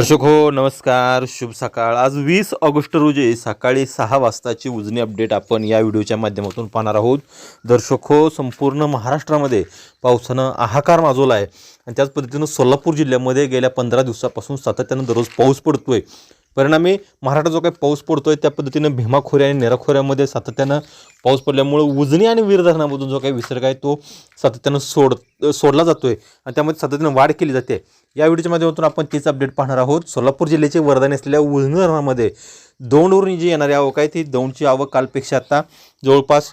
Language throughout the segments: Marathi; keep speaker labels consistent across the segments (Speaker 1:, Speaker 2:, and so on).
Speaker 1: दर्शक हो नमस्कार शुभ सकाळ. आज वीस ऑगस्ट रोजी सकाळी सहा वाजताची उजनी अपडेट आपण या व्हिडिओच्या माध्यमातून पाहणार आहोत. दर्शक हो संपूर्ण महाराष्ट्रामध्ये पावसानं हाहाकार माजवला आहे आणि त्याच पद्धतीनं सोलापूर जिल्ह्यामध्ये गेल्या पंधरा दिवसापासून सातत्यानं दररोज पाऊस पडतोय. परिणामी महाराष्ट्रात जो काही पाऊस पडतोय त्या पद्धतीनं भीमा खोऱ्या आणि नेरा खोऱ्यामध्ये सातत्यानं पाऊस पडल्यामुळं उजनी आणि वीर धरणामधून जो काही विसर्ग आहे तो सातत्यानं सोड सोडला जातोय आणि त्यामध्ये सातत्यानं वाढ केली जाते. या व्हिडिओच्या माध्यमातून आपण तीच अपडेट पाहणार आहोत. सोलापूर जिल्ह्याचे वरदान असलेल्या उजनी धरणामध्ये दौंडवरून जी येणारी आवक आहे ती दौंडची आवक कालपेक्षा आता जवळपास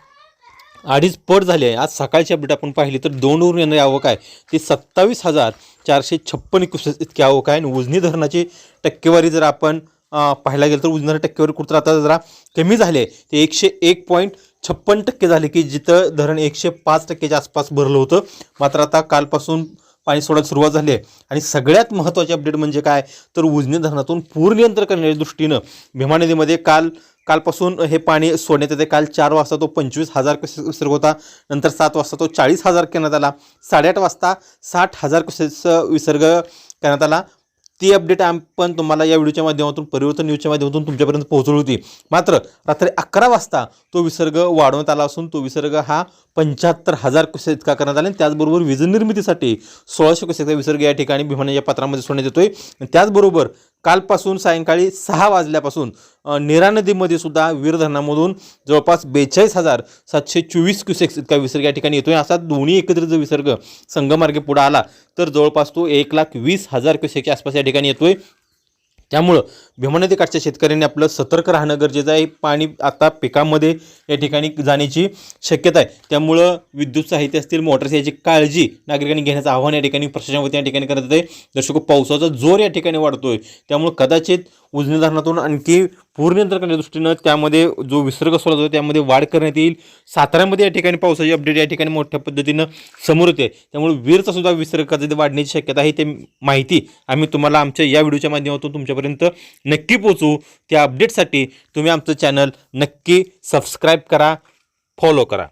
Speaker 1: अडीच पट झाली. आहे आज सकाळची अपडेट आपण पाहिली तर दोनवरून येणारी आवक आहे. ती सत्तावीस हजार चारशे छप्पन एकवीस इतकी आवक आहे. आणि उजनी धरणाची टक्केवारी जर आपण पाहायला गेलं तर उजनी टक्केवारी कुठं आता जरा कमी झाली आहे. ते एकशे एक पॉईंट छप्पन टक्के झाले की जिथं धरण एकशे पाच टक्क्याच्या आसपास भरलं होतं. मात्र आता कालपासून पाणी सोडायला सुरुवात झाली आहे. आणि सगळ्यात महत्त्वाची अपडेट म्हणजे काय? तर उजनी धरणातून पूर नियंत्रण करण्याच्या दृष्टीनं भीमा नदीमध्ये काल कालपासून हे पाणी सोडण्यात येते. काल चार वाजता तो पंचवीस हजार क्युसेस विसर्ग होता. नंतर सात वाजता तो चाळीस हजार करण्यात आला. साडेआठ वाजता साठ हजार क्युसेस विसर्ग करण्यात आला. ती अपडेट आपण तुम्हाला या व्हिडिओच्या माध्यमातून परिवर्तन न्यूजच्या माध्यमातून तुमच्यापर्यंत पोहोचवली होती. मात्र रात्री अकरा वाजता तो विसर्ग वाढवण्यात आला असून तो विसर्ग हा पंच्याहत्तर हजार क्युसेस इतका करण्यात आला आणि त्याचबरोबर वीजनिर्मितीसाठी सोळाशे क्युसेसचा विसर्ग या ठिकाणी भीमानाच्या पात्रामध्ये सोडण्यात येतोय. त्याचबरोबर कालपासून सायंकाळी सहा वाजल्यापासून निरा नदीमध्ये सुद्धा वीर धरणामधून जवळपास बेचाळीस हजार सातशे चोवीस क्युसेक्स इतका विसर्ग या ठिकाणी येतोय. असा दोन्ही एकत्रित जर विसर्ग संगमार्गे पुढे आला तर जवळपास तो एक लाख वीस हजार क्युसेकच्या आसपास या ठिकाणी येतोय. त्यामुळं भीमा नदीकाठच्या शेतकऱ्यांनी आपलं सतर्क राहणं गरजेचं आहे. पाणी आता पिकामध्ये या ठिकाणी जाण्याची शक्यता आहे. त्यामुळं विद्युत साहित्य असतील मोटर्स याची काळजी नागरिकांनी घेण्याचं आव्हान या ठिकाणी प्रशासनावरती या ठिकाणी करत आहे. दर्शक हो, पावसाचा जोर या ठिकाणी वाढतोय. त्यामुळं कदाचित उजनी धरणातून आणखी पूर्ण नियंत्रण करण्याच्या दृष्टीनं त्यामध्ये जो विसर्ग सोडला जातो त्यामध्ये वाढ करण्यात येईल. साताऱ्यामध्ये या ठिकाणी पावसाची अपडेट या ठिकाणी मोठ्या पद्धतीनं समोर येते त्यामुळे वीरचा सुद्धा विसर्ग वाढण्याची शक्यता आहे ते माहिती आम्ही तुम्हाला आमच्या या व्हिडिओच्या माध्यमातून तुमच्यापर्यंत नक्की पोचू त्या अपडेटसाठी तुम्ही आमचं चॅनल नक्की सबस्क्राईब करा फॉलो करा.